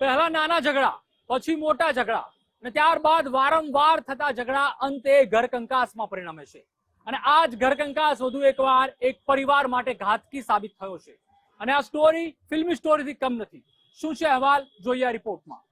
પહેલા નાના ઝઘડા, પછી મોટા ઝઘડા અને ત્યારબાદ વારંવાર થતા ઝઘડા અંતે ઘર કંકાસમાં પરિણમે છે. અને આ જ ઘર કંકાસ વધુ એકવાર એક પરિવાર માટે ઘાતકી સાબિત થયો છે. અને આ સ્ટોરી ફિલ્મી સ્ટોરીથી કમ નથી. શું છે અહેવાલ? જોઈએ રિપોર્ટમાં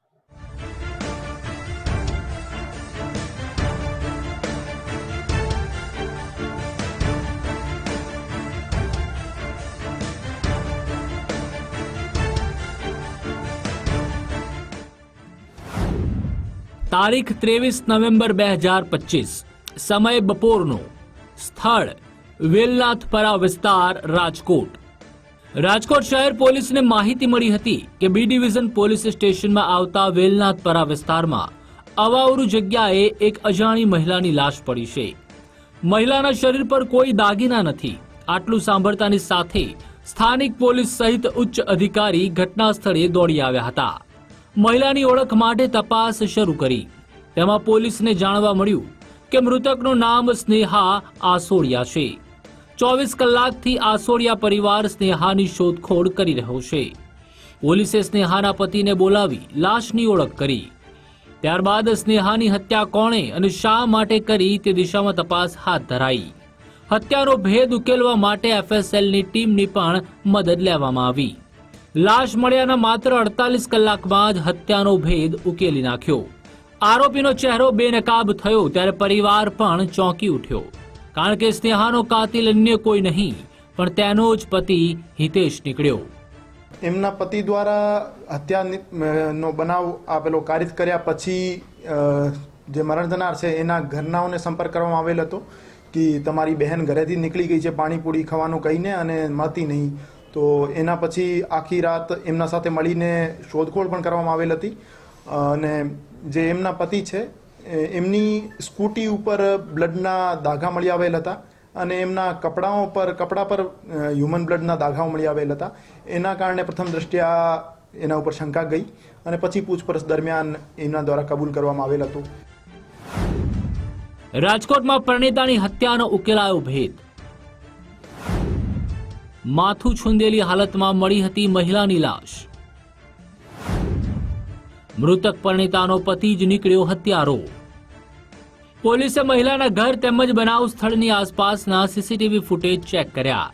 તારીખ ત્રેવીસ નવેમ્બર બે હજાર પચીસ. સમય બપોરનો. સ્થળ વેલનાથપરા વિસ્તાર, રાજકોટ. રાજકોટ શહેર પોલીસને માહિતી મળી હતી કે બી ડિવિઝન પોલીસ સ્ટેશનમાં આવતા વેલનાથપરા વિસ્તારમાં અવાવરુ જગ્યાએ એક અજાણી મહિલાની લાશ પડી છે. મહિલાના શરીર પર કોઈ દાગીના નથી. આટલું સાંભળતાની સાથે સ્થાનિક પોલીસ સહિત ઉચ્ચ અધિકારી ઘટના સ્થળે દોડી આવ્યા હતા. મહિલાની ઓળખ માટે તપાસ શરૂ કરી. તેમાં પોલીસને જાણવા મળ્યું કે મૃતકનું નામ સ્નેહા આસોડિયા છે. ચોવીસ કલાકથી આસોડિયા પરિવાર સ્નેહાની શોધખોળ કરી રહ્યો છે. પોલીસે સ્નેહાના પતિને બોલાવી લાશની ઓળખ કરી. ત્યારબાદ સ્નેહાની હત્યા કોણે અને શા માટે કરી તે દિશામાં તપાસ હાથ ધરાઈ. હત્યાનો ભેદ ઉકેલવા માટે એફએસએલની ટીમની પણ મદદ લેવામાં આવી. લાશ મળ્યાના માત્ર અડતાલીસ કલાકમાં જ હત્યાનો ભેદ ઉકેલી નાખ્યો. આરોપીનો ચહેરો બેનકાબ થયો ત્યારે પરિવાર પણ ચોંકી ઉઠ્યો. કારણ કે સ્નેહાનો કાતિલ અન્ય કોઈ નહીં, પણ તેનો જ પતિ હિતેશ નીકળ્યો. એમના પતિ દ્વારા હત્યાનો બનાવ આપેલો કારિત કર્યા પછી જે મરણ થનાર છે, એના ઘરનાઓને સંપર્ક કરવામાં આવેલ હતો કે તમારી બહેન ઘરેથી નીકળી ગઈ છે પાણીપુરી ખાવાનું કહીને અને મળતી નહીં. તો એના પછી આખી રાત એમના સાથે મળીને શોધખોળ પણ કરવામાં આવેલ હતી. અને જે એમના પતિ છે એમની સ્કૂટી ઉપર બ્લડના દાગા મળી આવેલ હતા અને એમના કપડાઓ પર, કપડા પર હ્યુમન બ્લડના દાગાઓ મળી આવેલ હતા. એના કારણે પ્રથમ દ્રષ્ટિયા એના ઉપર શંકા ગઈ અને પછી પૂછપરછ દરમિયાન એમના દ્વારા કબૂલ કરવામાં આવેલ હતું. રાજકોટમાં પ્રણીતાની હત્યાનો ઉકેલાયો ભેદ. માથું છુંદેલી હાલતમાં મળી હતી મહિલાની લાશ. મૃતક પરણિતાનો પતિ જ નીકળ્યો હત્યારો. પોલીસે મહિલાના ઘર તેમજ બનાવ સ્થળની આસપાસના સીસીટીવી ફૂટેજ ચેક કર્યા.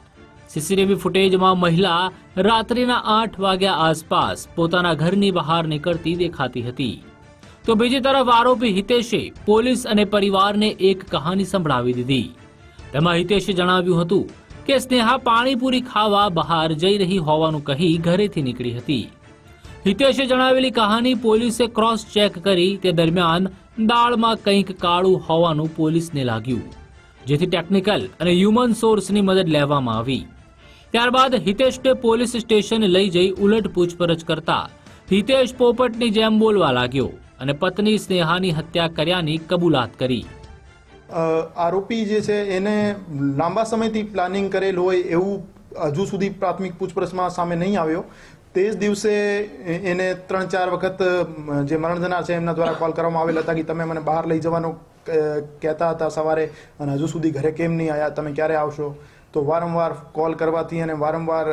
સીસીટીવી ફૂટેજમાં મહિલા રાત્રિના આઠ વાગ્યા આસપાસ પોતાના ઘરની બહાર નીકળતી દેખાતી હતી. તો બીજી તરફ આરોપી હિતેશે પોલીસ અને પરિવારને એક કહાની સંભળાવી દીધી. તેમાં હિતેશે જણાવ્યું હતું કે સ્નેહા પાણીપુરી ખાવા બહાર જઈ રહી હોવાનું કહી ઘરેથી નીકળી હતી. હિતેશે જણાવેલી કહાની પોલીસે ક્રોસ ચેક કરી તે દરમિયાન દાળમાં કંઈક કાળું હોવાનું પોલીસને લાગ્યું, જેથી ટેકનિકલ અને હ્યુમન સોર્સની મદદ લેવામાં આવી. ત્યારબાદ હિતેશને પોલીસ સ્ટેશન લઈ જઈ ઉલટ પૂછપરછ કરતા હિતેશ પોપટની જેમ બોલવા લાગ્યો અને પત્ની સ્નેહાની હત્યા કર્યાની કબૂલાત કરી. આરોપી જે છે, એને લાંબા સમયથી પ્લાનિંગ કરેલ હોય એવું હજુ સુધી પ્રાથમિક પૂછપરછમાં સામે નહીં આવ્યો. તે જ દિવસે એને ત્રણ ચાર વખત જે મરણજના છે, એમના દ્વારા કોલ કરવામાં આવેલ હતા કે તમે મને બહાર લઈ જવાનું કહેતા હતા સવારે અને હજુ સુધી ઘરે કેમ નહીં આવ્યા તમે ક્યારે આવશો? તો વારંવાર કોલ કરવાથી અને વારંવાર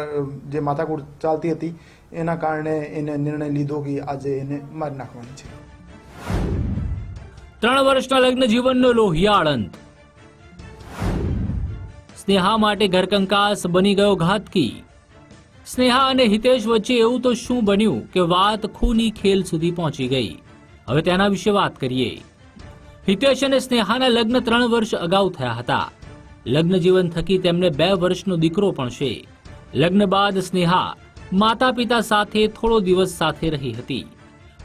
જે માથાકૂટ ચાલતી હતી, એના કારણે એને નિર્ણય લીધો કે આજે એને મારી નાખવાની છે. ત્રણ વર્ષના લગ્ન જીવનનો લોહિયાળ અંત સ્નેહા માટે ઘરકંકાસ બની ગયો ઘાતકી. સ્નેહા અને હિતેશ વચ્ચે એવું તો શું બન્યું કે વાત ખૂની ખેલ સુધી પહોંચી ગઈ. હવે તેના વિશે વાત કરીએ. હિતેશ અને સ્નેહાના લગ્ન ત્રણ વર્ષ અગાઉ થયા હતા. લગ્ન જીવન થકી તેમને બે વર્ષનો દીકરો પણ છે. લગ્ન બાદ સ્નેહા માતા પિતા સાથે થોડો દિવસ સાથે રહી હતી.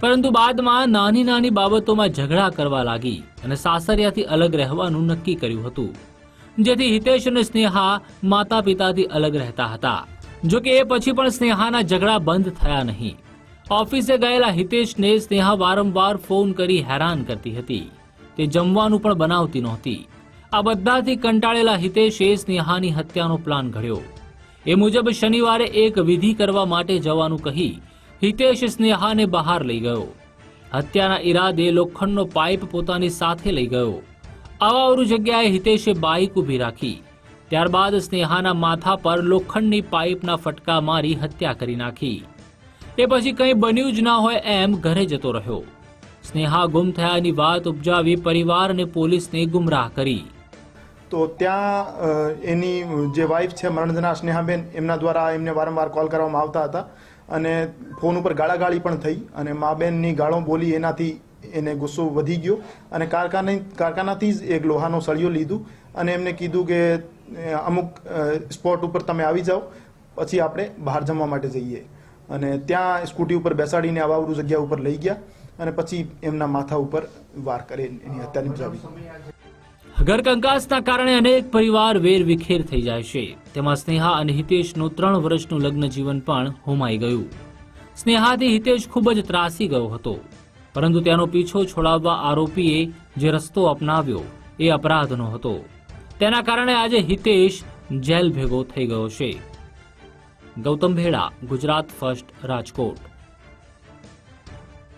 પરંતુ બાદમાં નાની નાની બાબતોમાં ઝઘડા કરવા લાગી અને સાસરિયાથી અલગ રહેવાનું નક્કી કર્યું હતું. જેથી હિતેશ અને સ્નેહા માતા પિતાથી અલગ રહેતા હતા. જો કે એ પછી પણ સ્નેહાના ઝઘડા બંધ થયા નહીં. ઓફિસે ગયેલા હિતેશને સ્નેહા વારંવાર ફોન કરી હેરાન કરતી હતી. તે જમવાનું પણ બનાવતી નહોતી. આ બધાથી કંટાળેલા હિતેશે સ્નેહાની હત્યાનો પ્લાન ઘડ્યો. એ મુજબ શનિવારે એક વિધિ કરવા માટે જવાનું કહી હિતેશ સ્નેહાને બહાર લઈ ગયો. હત્યાના ઈરાદે લોખંડનો પાઇપ પોતાની સાથે લઈ ગયો. આવાવરું જગ્યાએ હિતેશે બાઇક ઊભી રાખી. ત્યારબાદ સ્નેહાના માથા પર લોખંડની પાઇપના ફટકા મારી હત્યા કરી નાખી. એ પછી કંઈ બન્યું જ ના હોય એમ ઘરે જતો રહ્યો. સ્નેહા ગુમ થયાની વાત ઉપજાવી પરિવાર અને પોલીસને ગુમરાહ કરી. તો ત્યાં એની જે વાઇફ છે મરણજના સ્નેહાબેન, એમના દ્વારા એમને વારંવાર કોલ કરવામાં આવતા હતા. અને ફોન ઉપર ગાળાગાળી પણ થઈ અને મા બેનની ગાળો બોલી એનાથી એને ગુસ્સો વધી ગયો અને કારખાને કારખાનાથી જ એક લોહાનો સળિયો લીધું અને એમને કીધું કે અમુક સ્પોટ ઉપર તમે આવી જાઓ, પછી આપણે બહાર જમવા માટે જઈએ. અને ત્યાં સ્કૂટી ઉપર બેસાડીને આવાવરું જગ્યા ઉપર લઈ ગયા અને પછી એમના માથા ઉપર વાર કરી, એની હત્યા નિપજાવી ઘરકંકાસના કારણે અનેક પરિવાર વેર વિખેર થઈ જાય છે. તેમાં સ્નેહા અને હિતેશનું ત્રણ વર્ષનું લગ્ન જીવન પણ હોમાઈ ગયું. સ્નેહાથી હિતેશ ખૂબ જ ત્રાસી ગયો હતો. પરંતુ તેનો પીછો છોડાવવા આરોપીએ જે રસ્તો અપનાવ્યો એ અપરાધનો હતો. તેના કારણે આજે હિતેશ જેલ ભેગો થઈ ગયો છે. ગૌતમ ભેડા ગુજરાત ફર્સ્ટ રાજકોટ.